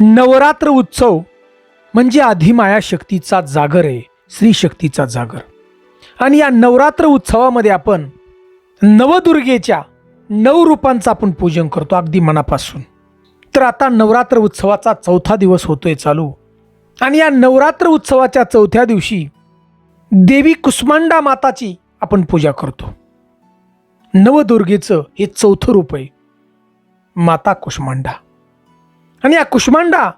नवरात्र उत्सव म्हणजे अधिमाया शक्तीचा जागर आहे श्री शक्तीचा जागर. आणि या नवरात्र उत्सवामध्ये आपण नवदुर्गेच्या नऊ रूपांचं आपण पूजन करतो अगदी मनापासून. तर आता नवरात्र उत्सवाचा चौथा दिवस होतोय चालू. आणि या नवरात्र उत्सवाच्या चौथ्या दिवशी देवी कुष्मांडा माताची आपण पूजा करतो. नवदुर्गेचं हे चौथं रूप आहे माता कुष्मांडा आणि या कुष्मांडा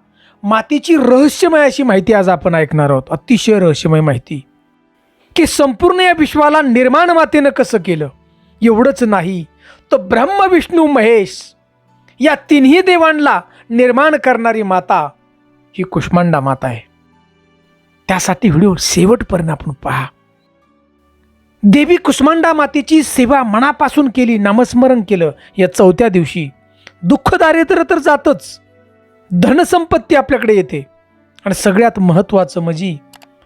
मातेची रहस्यमय अशी माहिती आज आपण ऐकणार आहोत. अतिशय रहस्यमय माहिती. की संपूर्ण या विश्वाला निर्माण मातेनं कसं केलं? एवढंच नाही तर ब्रह्म विष्णू महेश या तिन्ही देवांना निर्माण करणारी माता ही कुष्मांडा माता आहे. त्यासाठी व्हिडिओ शेवटपर्यंत आपण पहा. देवी कुष्मांडा मातेची सेवा मनापासून केली नामस्मरण केलं या चौथ्या दिवशी. दुःख दारिद्र्य तर जातच. धनसंपत्ती आपल्याकडे येते. आणि सगळ्यात महत्त्वाचं म्हणजे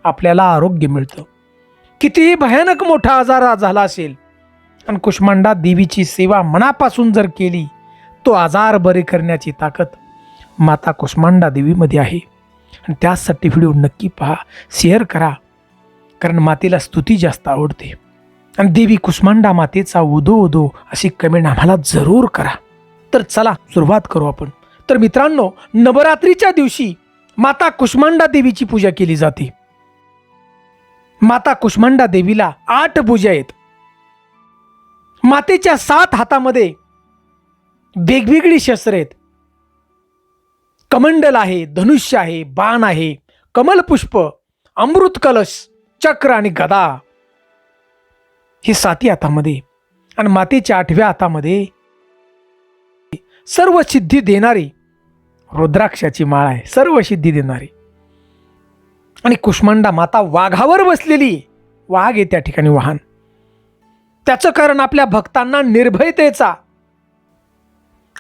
आपल्याला आरोग्य मिळतं. कितीही भयानक मोठा आजार झाला असेल आणि कुष्मांडा देवीची सेवा मनापासून जर केली तो आजार बरे करण्याची ताकद माता कुष्मांडा देवीमध्ये आहे. आणि त्यासाठी व्हिडिओ नक्की पहा शेअर करा कारण मातेला स्तुती जास्त आवडते. आणि देवी कुष्मांडा मातेचा उदो उदो अशी कमेंट आम्हाला जरूर करा. तर चला सुरुवात करू आपण. तर मित्रांनो नवरात्रीच्या दिवशी माता कुष्मांडा देवीची पूजा केली जाते. माता कुष्मांडा देवीला आठ पूजा आहेत. मातेच्या सात हातामध्ये वेगवेगळी शस्त्र आहेत. कमंडल आहे धनुष्य आहे बाण आहे कमलपुष्प अमृत कलश चक्र आणि गदा. हे साती हातामध्ये आणि मातेच्या आठव्या हातामध्ये सर्व सिद्धी देणारी रुद्राक्षाची माळ आहे. सर्व सिद्धी देणारी. आणि कुष्मांडा माता वाघावर बसलेली. वाघ आहे त्या ठिकाणी वाहन. त्याचं कारण आपल्या भक्तांना निर्भयतेचा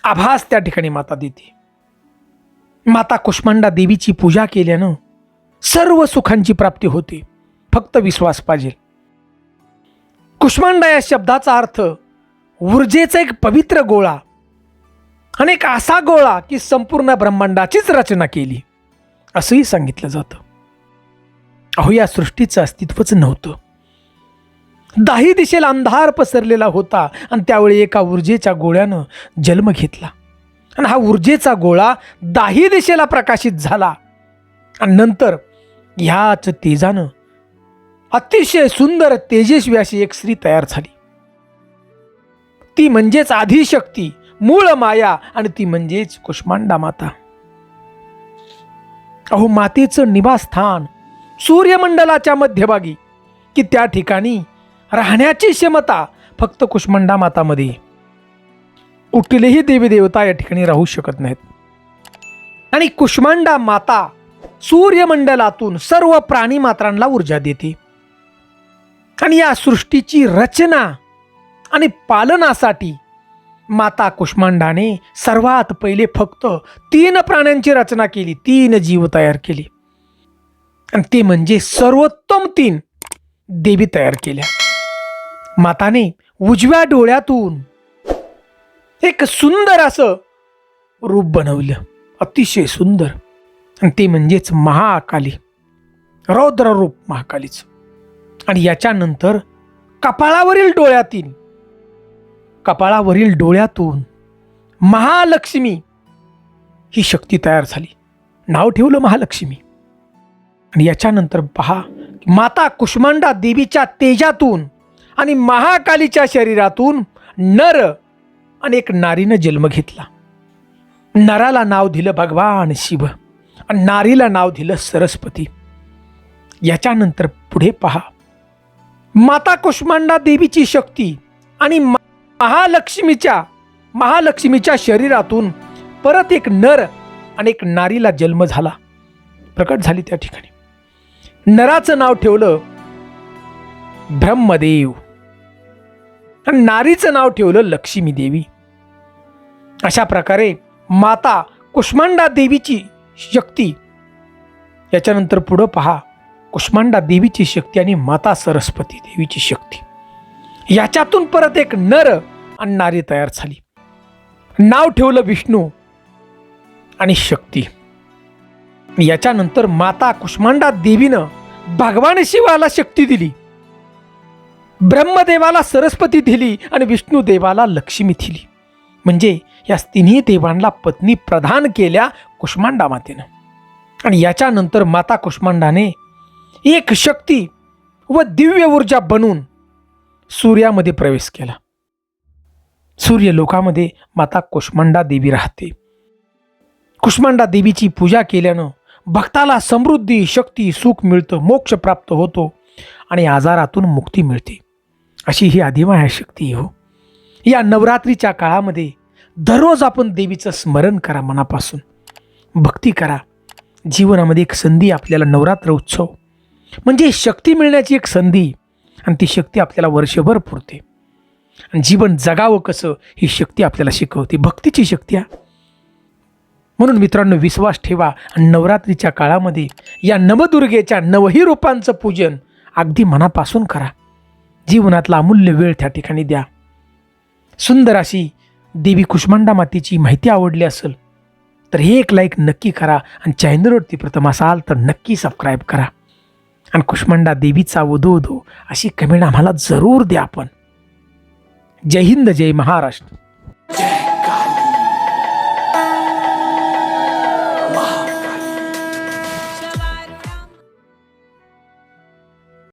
आभास त्या ठिकाणी माता देते. माता कुष्मांडा देवीची पूजा केल्यानं सर्व सुखांची प्राप्ती होते. फक्त विश्वास पाहिजे. कुष्मांडा या शब्दाचा अर्थ ऊर्जेचा एक पवित्र गोळा. आणि एक असा गोळा की संपूर्ण ब्रह्मांडाचीच रचना केली. असंही सांगितलं जातं. अहो या सृष्टीचं अस्तित्वच नव्हतं. दाही दिशेला अंधार पसरलेला होता आणि त्यावेळी एका ऊर्जेच्या गोळ्यानं जन्म घेतला. आणि हा ऊर्जेचा गोळा दाही दिशेला प्रकाशित झाला. आणि नंतर ह्याच तेजानं अतिशय सुंदर तेजस्वी अशी एक स्त्री तयार झाली. ती म्हणजेच आदिशक्ती मूळ माया आणि ती म्हणजेच कुष्मांडा माता. अहो मातेचं निवासस्थान सूर्यमंडलाच्या मध्यभागी की त्या ठिकाणी राहण्याची क्षमता फक्त कुष्मांडा मातामध्ये. कुठलेही देवी देवता या ठिकाणी राहू शकत नाहीत. आणि कुष्मांडा माता सूर्यमंडलातून सर्व प्राणी मात्रांना ऊर्जा देते. आणि या सृष्टीची रचना आणि पालनासाठी माता कुष्मांडाने सर्वात पहिले फक्त तीन प्राण्यांची रचना केली तीन जीव तयार केले. आणि ते म्हणजे सर्वोत्तम तीन देवी तयार केल्या. माताने उजव्या डोळ्यातून एक सुंदर असं रूप बनवलं अतिशय सुंदर. आणि ते म्हणजेच महाकाली रौद्र रूप महाकालीचं. आणि याच्यानंतर कपाळावरील डोळ्यातील कपाळावरील डोळ्यातून महालक्ष्मी ही शक्ती तयार झाली. नाव ठेवलं महालक्ष्मी. आणि याच्यानंतर पहा माता कुष्मांडा देवीच्या तेजातून आणि महाकालीच्या शरीरातून नर आणि एक नारीनं जन्म घेतला. नराला नाव दिलं भगवान शिव आणि नारीला नाव दिलं सरस्वती. याच्यानंतर पुढे पहा माता कुष्मांडा देवीची शक्ती आणि मा- महालक्ष्मीच्या महालक्ष्मीच्या शरीरातून परत एक नर आणि एक नारीला जन्म झाला. प्रकट झाली त्या ठिकाणी. नराचं नाव ठेवलं ब्रह्मदेव. आणि नारीचं नाव ठेवलं लक्ष्मी देवी. अशा प्रकारे माता कुष्मांडा देवीची शक्ती याच्यानंतर पुढं पहा कुष्मांडा देवीची शक्ती आणि माता सरस्वती देवीची शक्ती. याच्यातून परत एक नर आणि नारी तयार झाली. नाव ठेवलं विष्णू आणि शक्ती. याच्यानंतर माता कुष्मांडा देवीनं भगवान शिवाला शक्ती दिली. ब्रह्मदेवाला सरस्वती दिली आणि विष्णू देवाला लक्ष्मी दिली. म्हणजे या तिन्ही देवांना पत्नी प्रदान केल्या कुष्मांडा मातेनं. आणि याच्यानंतर माता कुष्मांडाने एक शक्ती व दिव्य ऊर्जा बनून सूर्यामध्ये प्रवेश केला. सूर्य लोकामध्ये माता कुष्मांडा देवी राहते. कुष्मांडा देवीची पूजा केल्यानं भक्ताला समृद्धी शक्ती सुख मिळतं मोक्ष प्राप्त होतो आणि आजारातून मुक्ती मिळते. अशी ही आदिमाया शक्ती हो. या नवरात्रीच्या काळामध्ये दररोज आपण देवीचं स्मरण करा मनापासून. भक्ती करा. जीवनामध्ये एक संधी आपल्याला नवरात्र उत्सव. म्हणजे शक्ती मिळण्याची एक संधी आणि ती शक्ती आपल्याला वर्षभर पुरते. आणि जीवन जगावं कसं ही शक्ती आपल्याला शिकवते. भक्तीची शक्ती आहे म्हणून मित्रांनो विश्वास ठेवा. आणि नवरात्रीच्या काळामध्ये या नवदुर्गेच्या नवही रूपांचं पूजन अगदी मनापासून करा. जीवनातला अमूल्य वेळ त्या ठिकाणी द्या. सुंदर अशी देवी कुष्मांडा मातेची माहिती आवडली असेल तर हे एक लाईक नक्की करा. आणि चॅनलवरती प्रथम असाल तर नक्की सबस्क्राईब करा. आणि कुष्मंडा देवीचा उदो उदो अशी कमेंट आम्हाला जरूर द्या आपण. जय हिंद जय महाराष्ट्र.